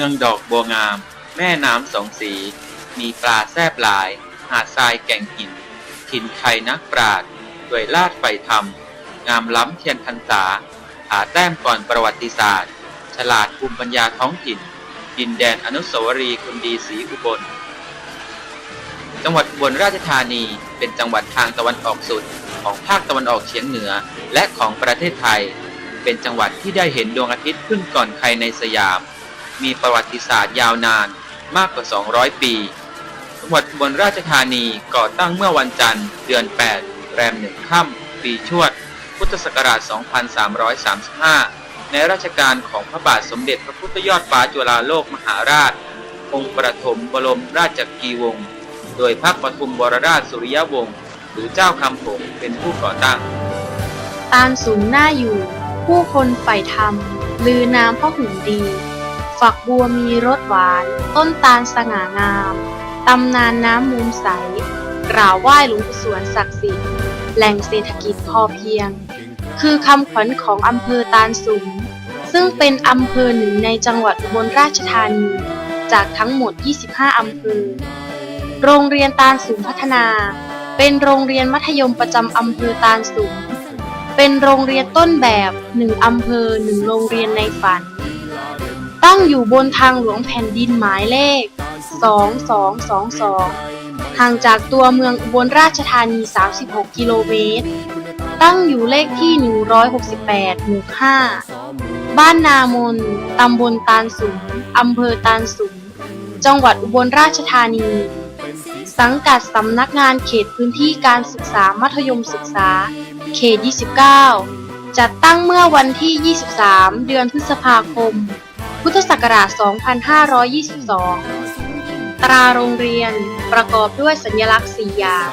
เมืองดอกบัวงาม แม่น้ำสองสี มีปลาแซบหลาย หาดทรายแก่งหินถิ่นไทยนักปราดด้วยลาดไฟธรรม งามล้ำเทียนพรรษา หาแต้มก่อนประวัติศาสตร์ ฉลาดภูมิปัญญาท้องถิ่น ดินแดนอนุสาวรีย์คุณดีศรีอุบล จังหวัดอุบลราชธานีเป็นจังหวัดทางตะวันออกสุดของภาคตะวันออกเฉียงเหนือ และของประเทศไทย เป็นจังหวัดที่ได้เห็นดวงอาทิตย์ขึ้นก่อนใครในสยาม มีประวัติศาสตร์ยาวนานมากกว่า 200 ปี จังหวัดอุบลราชธานีก่อตั้งเมื่อวันจันทร์ เดือน 8 แรมหนึ่งค่ำปีชวด พุทธศักราช 2335 ในราชการของพระบาทสมเด็จพระพุทธยอดฟ้าจุฬาโลกมหาราช องค์ประถมบรมราชกีวงศ์ โดยพระปฐุมวรราชสุริยวงศ์ หรือเจ้าคำผงเป็นผู้ก่อตั้ง ตาลสูงหน้าอยู่ ผู้คนใฝ่ธรรมลือน้ำเพราะหุ่นดี ฝักบัวมีรสหวาน ต้นตาลสง่างาม ตำนานน้ำมูลใส กล่าวไหว้หลวงปู่สวนศักดิ์สิทธิ์ แหล่งเศรษฐกิจพอเพียง คือคำขวัญของอำเภอตาลสูง ซึ่งเป็นอำเภอหนึ่งในจังหวัดอุบลราชธานี จากทั้งหมด 25 อำเภอ โรงเรียนตาลสูงพัฒนา เป็นโรงเรียนมัธยมประจำอำเภอตาลสูง เป็นโรงเรียนต้นแบบหนึ่งอำเภอหนึ่งโรงเรียนในฝัน ตั้งอยู่บนทางหลวงแผ่นดินหมายเลข 2222 ห่างจากตัวเมืองอุบลราชธานี 36 กิโลเมตร ตั้งอยู่เลขที่ 168 หมู่ 5 บ้านนามน ตำบลตาลสูงอำเภอตาลสูงจังหวัดอุบลราชธานี สังกัดสำนักงานเขตพื้นที่การศึกษามัธยมศึกษา เขต 29 จัดตั้งเมื่อวันที่ 23 เดือนพฤษภาคม พุทธศักราช 2522 ตราโรงเรียนประกอบด้วยสัญลักษณ์4อย่าง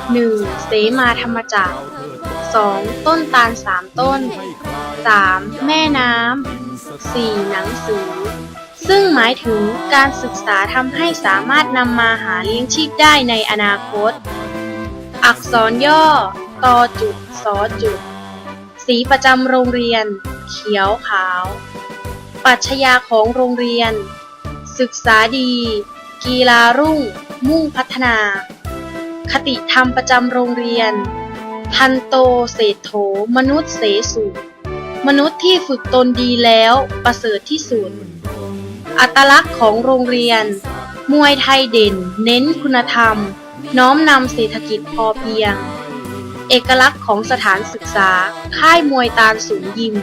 1. เสมาธรรมจักร 2. ต้นตาล3ต้น 3. แม่น้ำ 4. หนังสือ ซึ่งหมายถึงการศึกษาทำให้สามารถนำมาหาเลี้ยงชีพได้ในอนาคต อักษรย่อตอจุดสอจุด สีประจำโรงเรียน เขียวขาว ปรัชญาของโรงเรียน ศึกษาดี กีฬารุ่ง มุ่งพัฒนา คติธรรมประจำโรงเรียนทันโตเศรษโถ มนุษย์เสสุมนุษย์ที่ฝึกตนดีแล้วประเสริฐที่สุด อัตลักษณ์ของโรงเรียน มวยไทยเด่น เน้นคุณธรรม น้อมนำเศรษฐกิจพอเพียง เอกลักษณ์ของสถานศึกษา ค่ายมวยตาลสูงยิม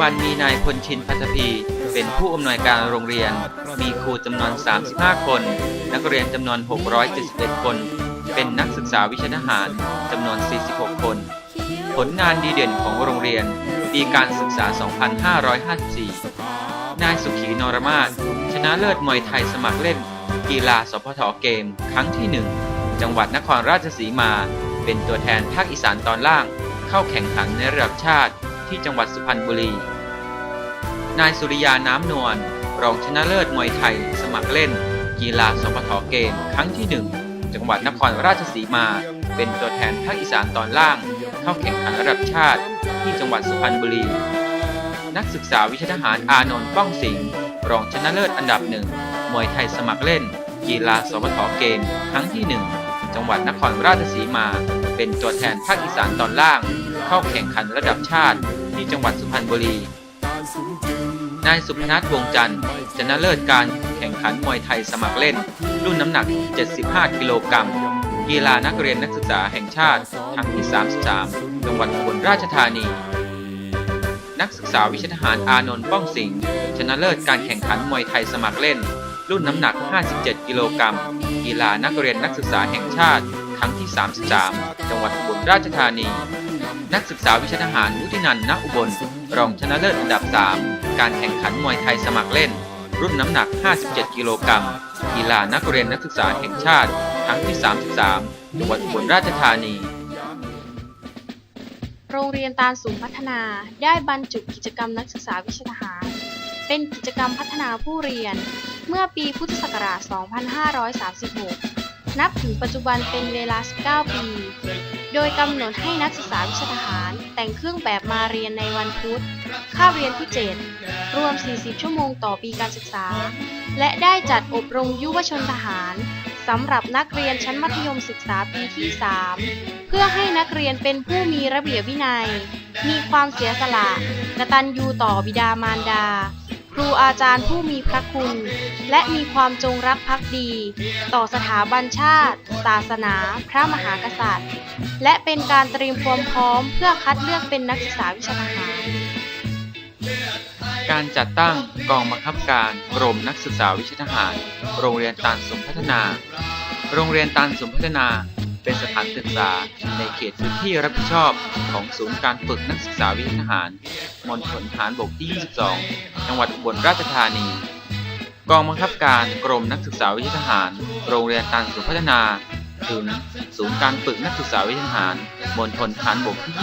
บันมีนายพลชินพัทพี เป็นผู้อำนวยการโรงเรียน มีครูจำนวน 35 คน นักเรียนจำนวน 671 คน เป็นนักศึกษาวิชาทหารจำนวน 46 คน ผลงานดีเด่นของโรงเรียนปีการศึกษา 2554 นายสุขีนรมาศชนะเลิศมวยไทยสมัครเล่น กีฬาสพทเกม ครั้งที่ 1 จังหวัดนครราชสีมา เป็นตัวแทนภาคอีสานตอนล่าง เข้าแข่งขันในระดับชาติ ที่จังหวัดสุพรรณบุรี นายสุริยาน้ำนวลรองชนะเลิศมวยไทย สมัครเล่น กีฬาสปทเกมครั้งที่ 1 จังหวัดนครราชสีมา เป็นตัวแทนภาคอีสานตอนล่าง เข้าแข่งขันระดับชาติ ที่จังหวัดสุพรรณบุรี นักศึกษาวิชาทหารอานนท์ป้องสิงห์รองชนะเลิศอันดับหนึ่งมวยไทยสมัครเล่น กีฬาสปทเกมครั้งที่ 1 จังหวัดนครราชสีมา เป็นตัวแทนภาคอีสานตอนล่าง เข้าแข่งขันระดับชาติ ที่จังหวัดสุพรรณบุรี นายสุพนัทวงจันทร์ชนะเลิศการแข่งขันมวยไทยสมัครเล่น รุ่นน้ำหนัก 75 กิโลกรัมกีฬานักเรียนนักศึกษาแห่งชาติครั้งที่ 33 จังหวัดอุบลราชธานี นักศึกษาวิชาทหารอานนท์ป้องสิงห์ชนะเลิศการแข่งขันมวยไทยสมัครเล่น รุ่นน้ำหนัก 57 กิโลกรัมกีฬานักเรียนนักศึกษาแห่งชาติครั้งที่ 33 จังหวัดอุบลราชธานี นักศึกษาวิชาทหารวุฒินันท์ณอุบล รองชนะเลิศอันดับ 3 การแข่งขันมวยไทยสมัครเล่น รุ่นน้ำหนัก 57 กิโลกรัมกีฬานักเรียนนักศึกษาแห่งชาติ ครั้งที่ 33 จังหวัดอุบลราชธานี โรงเรียนตาลสูงพัฒนาได้บรรจุกิจกรรมนักศึกษาวิชาทหาร เป็นกิจกรรมพัฒนาผู้เรียน เมื่อปีพุทธศักราช 2536 นับถึงปัจจุบันเป็นเวลา 19 ปี โดยกำหนดให้นักศึกษาวิชาทหาร แต่งเครื่องแบบมาเรียนในวันพุธคาบเรียนที่ 7 รวม 40 ชั่วโมงต่อปีการศึกษา และได้จัดอบรมยุวชนทหารสำหรับนักเรียนชั้นมัธยมศึกษาปีที่ 3 เพื่อให้นักเรียนเป็นผู้มีระเบียบวินัย มีความเสียสละกตัญญูต่อบิดามารดา รูอาจารย์ผู้มีพระคุณ และมีความจงรักภักดี ต่อสถาบันชาติ ศาสนา พระมหากษัตริย์ และเป็นการเตรียมความพร้อมเพื่อคัดเลือกเป็นนักศึกษาวิชาทหารการจัดตั้งกองบังคับการกรมนักศึกษาวิชาทหาร โรงเรียนตานสมพัฒนา โรงเรียนตานสมพัฒนา เป็นสถานศึกษาในเขตพื้นที่รับผิดชอบของศูนย์การฝึกนักศึกษาวิชาหารมณฑลทหารบกที่ 22 จังหวัดอุบลราชธานี กองบังคับการกรมนักศึกษาวิชาหาร โรงเรียนตานสมพัฒนาถึงศูนย์การฝึกนักศึกษาวิชาหารมณฑลทหารบกที่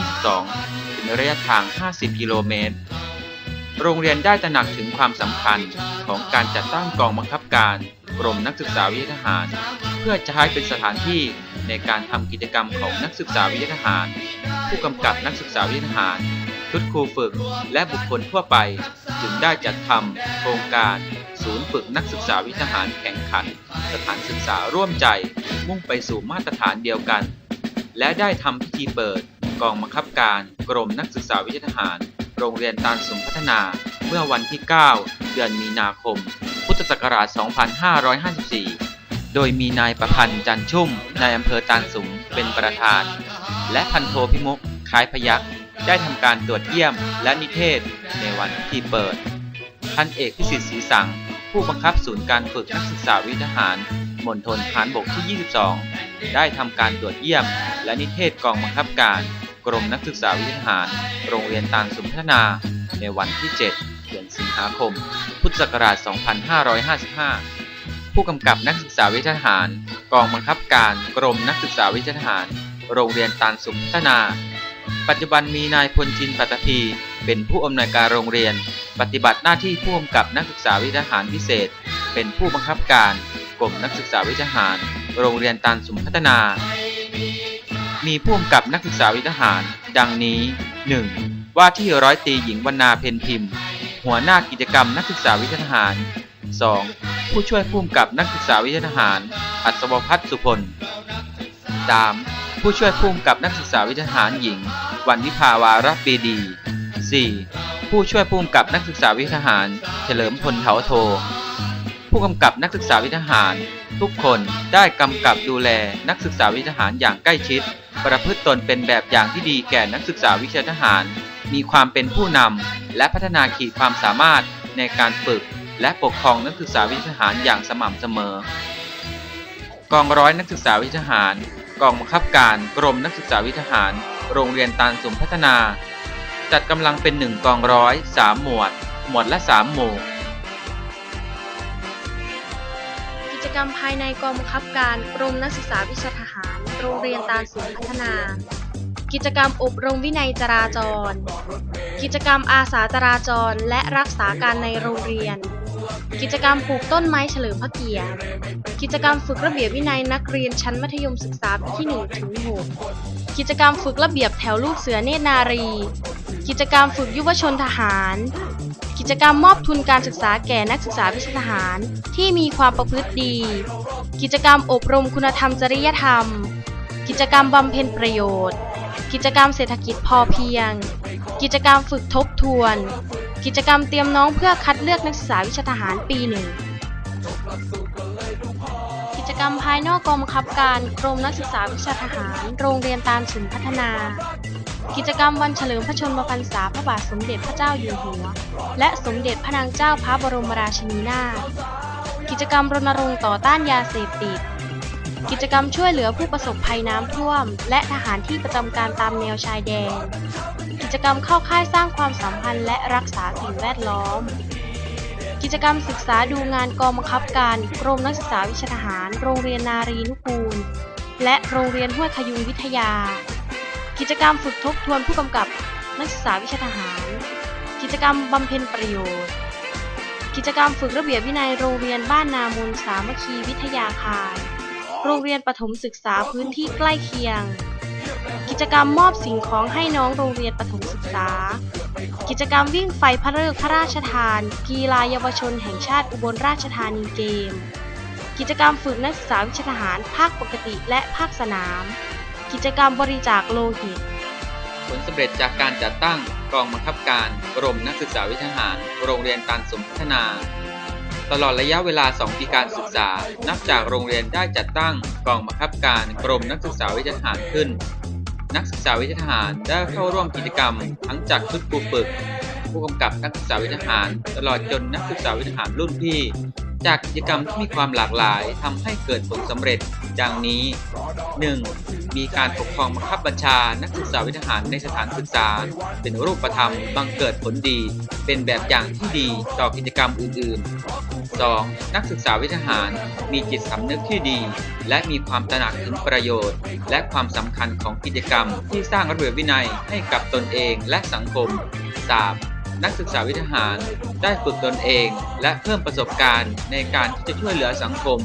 22 เป็นระยะทาง 50 กิโลเมตร โรงเรียนได้ตระหนักถึงความสำคัญของการจัดตั้งกองบังคับการกรมนักศึกษาวิทยาหาร เพื่อจะให้เป็นสถานที่ ในการทำกิจกรรมของนักศึกษาวิทยาทหาร ผู้กำกับนักศึกษาวิทยาทหาร ชุดครูฝึกและบุคคลทั่วไป จึงได้จัดทำโครงการ ศูนย์ฝึกนักศึกษาวิทยาทหารแข่งขัน สถานศึกษาร่วมใจ มุ่งไปสู่มาตรฐานเดียวกัน และได้ทำพิธีเปิด กองบังคับการกรมนักศึกษาวิทยาทหาร โรงเรียนตานสมพัฒนาเมื่อวันที่ 9 เดือนมีนาคม พุทธศักราช 2554 โดยมีนายประพันธ์จันชุ่มนายอำเภอตานสุมเป็นประธาน และพันโทพิมุกคล้ายพยักได้ทำการตรวจเยี่ยมและนิเทศในวันพิธีเปิด พันเอกพิสิทธิ์ศรีสัง ผู้บังคับศูนย์การฝึกนักศึกษาวิทยาทหารมณฑลทหารบกที่ 22 ได้ทำการตรวจเยี่ยม และนิเทศกองบังคับการ กรมนักศึกษาวิทยาทหาร โรงเรียนตานสุมพัฒนา ในวันที่ 7 เดือนสิงหาคม พุทธศักราช 2555 ผู้กำกับนักศึกษาวิทยาทหาร กองบังคับการกรมนักศึกษาวิทยาทหาร โรงเรียนตานสุมพัฒนา ปัจจุบันมีนายพลจินปัตภีเป็นผู้อำนวยการโรงเรียน ปฏิบัติหน้าที่ผู้กำกับนักศึกษาวิทยาทหารพิเศษ เป็นผู้บังคับการกรมนักศึกษาวิทยาทหาร โรงเรียนตานสุมพัฒนา มีผู้กำกับนักศึกษาวิทยาทหาร ดังนี้ 1. ว่าที่ร้อยตีหญิงวรรณาเพนพิมพ์ หัวหน้ากิจกรรมนักศึกษาวิทยาทหาร 2. ผู้ช่วยผู้กำกับนักศึกษาวิทยาทหาร อัศวพัฒน์สุพล 3. ผู้ช่วยผู้กำกับนักศึกษาวิทยาทหารหญิง วันวิภาวารับปีดี 4. ผู้ช่วยผู้กำกับนักศึกษาวิทยาทหาร เฉลิมพลเถาโท ผู้กำกับนักศึกษาวิทยาทหาร ทุกคนได้กำกับดูแลนักศึกษาวิทยาทหารอย่างใกล้ชิด ประพฤติตนเป็นแบบอย่างที่ดีแก่นักศึกษาวิชาทหาร มีความเป็นผู้นำและพัฒนาขีดความสามารถในการฝึก และปกครองนักศึกษาวิชาทหารอย่างสม่ำเสมอ กองร้อยนักศึกษาวิทยาทหาร กองบังคับการกรมนักศึกษาวิทยาทหาร โรงเรียนตานสุมพัฒนา จัดกำลังเป็นหนึ่งกองร้อยสามหมวด หมวดละสามหมู่กิจกรรมภายในกองบังคับการกรมนักศึกษาวิชาทหาร โรงเรียนตาลสูงพัฒนา กิจกรรมอบรมวินัยจราจร กิจกรรมอาสาจราจรและรักษาการในโรงเรียน กิจกรรมปลูกต้นไม้เฉลิมพระเกียรติ กิจกรรมฝึกระเบียบวินัยนักเรียนชั้นมัธยมศึกษาปีที่1ถึง6กิจกรรมฝึกระเบียบแถวลูกเสือเนตรนารี กิจกรรมฝึกยุวชนทหาร กิจกรรมมอบทุนการศึกษาแก่นักศึกษาวิชาทหารที่มีความประพฤติดี กิจกรรมอบรมคุณธรรมจริยธรรม กิจกรรมบำเพ็ญประโยชน์ กิจกรรมเศรษฐกิจพอเพียง กิจกรรมฝึกทบทวน กิจกรรมเตรียมน้องเพื่อคัดเลือกนักศึกษาวิชาทหารปีหนึ่ง กิจกรรมภายนอกกองบังคับการกรมนักศึกษาวิชาทหาร โรงเรียนตามสุนพัฒนา กิจกรรมวันเฉลิมพระชนมพรรษาพระบาทสมเด็จพระเจ้าอยู่หัว และสมเด็จพระนางเจ้าพระบรมราชินีนาถ กิจกรรมรณรงค์ต่อต้านยาเสพติด กิจกรรมช่วยเหลือผู้ประสบภัยน้ำท่วม และทหารที่ประจำการตามแนวชายแดน กิจกรรมเข้าค่ายสร้างความสัมพันธ์และรักษาสิ่งแวดล้อม กิจกรรมศึกษาดูงานกองบังคับการกรมนักศึกษาวิชาทหาร โรงเรียนนารีนุกูล และโรงเรียนห้วยขยุงวิทยา กิจกรรมฝึกทบทวนผู้กำกับนักศึกษาวิชาทหาร กิจกรรมบำเพ็ญประโยชน์ กิจกรรมฝึกระเบียบวินัยโรงเรียนบ้านนามูลสามัคคีวิทยาคาร โรงเรียนประถมศึกษาพื้นที่ใกล้เคียง จกรรมมอบสิ่งของให้น้องโรงเรียนประถมศึกษา กิจกรรมวิ่งไฟพระฤกษ์พระราชทาน กีฬาเยาวชนแห่งชาติอุบลราชธานีเกม กิจกรรมฝึกนักศึกษาวิชาทหารภาคปกติและภาคสนาม กิจกรรมบริจาคโลหิต ผลสำเร็จจากการจัดตั้งกองบังคับการกรมนักศึกษาวิทยาหาร โรงเรียนการสมพัฒนา ตลอดระยะเวลา 2 ปีการศึกษา นับจากโรงเรียนได้จัดตั้งกองบังคับการกรมนักศึกษาวิทยาหารขึ้น นักศึกษาวิทยาหารได้เข้าร่วมกิจกรรม ทั้งจากชุดครูฝึก ผู้กำกับนักศึกษาวิทยาหาร ตลอดจนนักศึกษาวิทยาหารรุ่นพี่ จากกิจกรรมที่มีความหลากหลายทำให้เกิดผลสำเร็จ ดังนี้ 1. มีการปกครองบังคับบัญชา นักศึกษาวิทยาหารในสถานศึกษา เป็นรูปธรรมบังเกิดผลดี เป็นแบบอย่างที่ดีต่อกิจกรรมอื่นๆ 2. นักศึกษาวิทยาหาร มีจิตสำนึกที่ดี และมีความตระหนักถึงประโยชน์ และความสำคัญของกิจกรรม ที่สร้างระเบียบวินัยให้กับตนเองและสังคม 3. นักศึกษาวิทยาหาร ได้ฝึกตนเอง และเพิ่มประสบการณ์ในการที่จะช่วยเหลือสังคม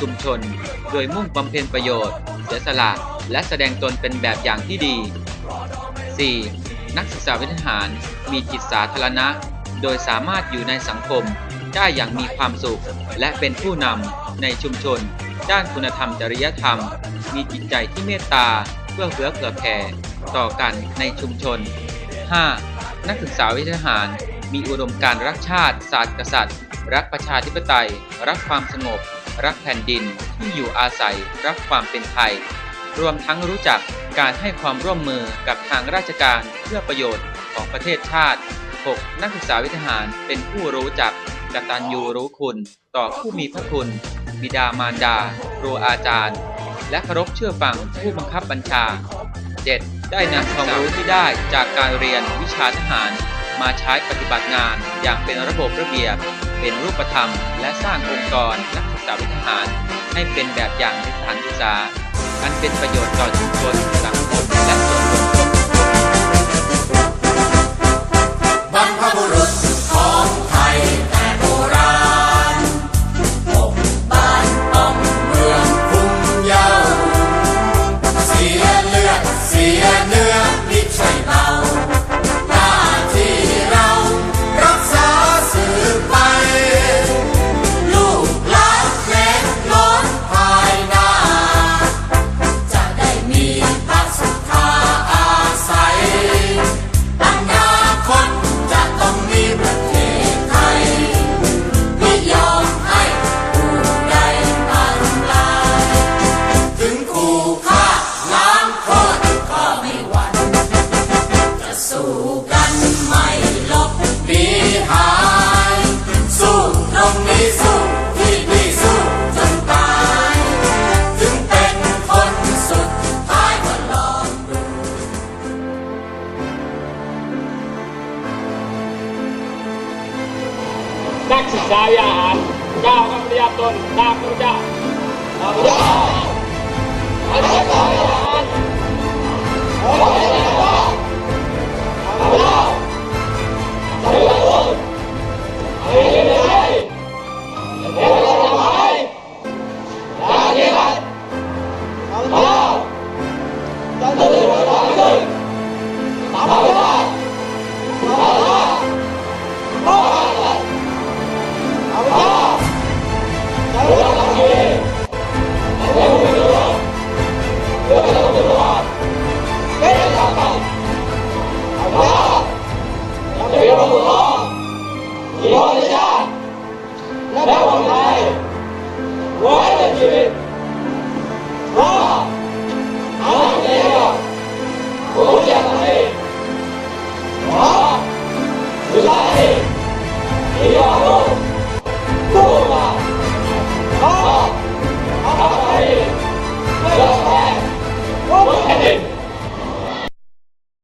ชุมชน โดยมุ่งบำเพ็ญประโยชน์ เสียสละ และแสดงตนเป็นแบบอย่างที่ดี 4. นักศึกษาวิทยาหาร มีจิตสาธารณะ โดยสามารถอยู่ในสังคม ได้อย่างมีความสุข และเป็นผู้นำในชุมชน ด้านคุณธรรมจริยธรรม มีจิตใจที่เมตตาเพื่อเฟื้อเผื่อแผ่ต่อกันในชุมชน 5. นักศึกษาวิทยาหาร มีอุดมการรักชาติ ศาสตร์กษัตริย์ รักประชาธิปไตย รักความสงบ รักแผ่นดินที่อยู่อาศัย รักความเป็นไทย รวมทั้งรู้จักการให้ความร่วมมือกับทางราชการเพื่อประโยชน์ของประเทศชาติ 6. นักศึกษาวิทยาหารเป็นผู้รู้จัก กตัญญูรู้คุณ ต่อผู้มีพระคุณ บิดามารดา ครูอาจารย์ และเคารพเชื่อฟังผู้บังคับบัญชา 7. ได้นำความรู้ที่ได้จากการเรียนวิชาทหาร มาใช้ปฏิบัติงานอย่างเป็นระบบระเบียบ เป็นรูปธรรม และสร้างองค์กรนักศึกษาวิทหาร ให้เป็นแบบอย่างในสถานศึกษา อันเป็นประโยชน์ต่อชุมชน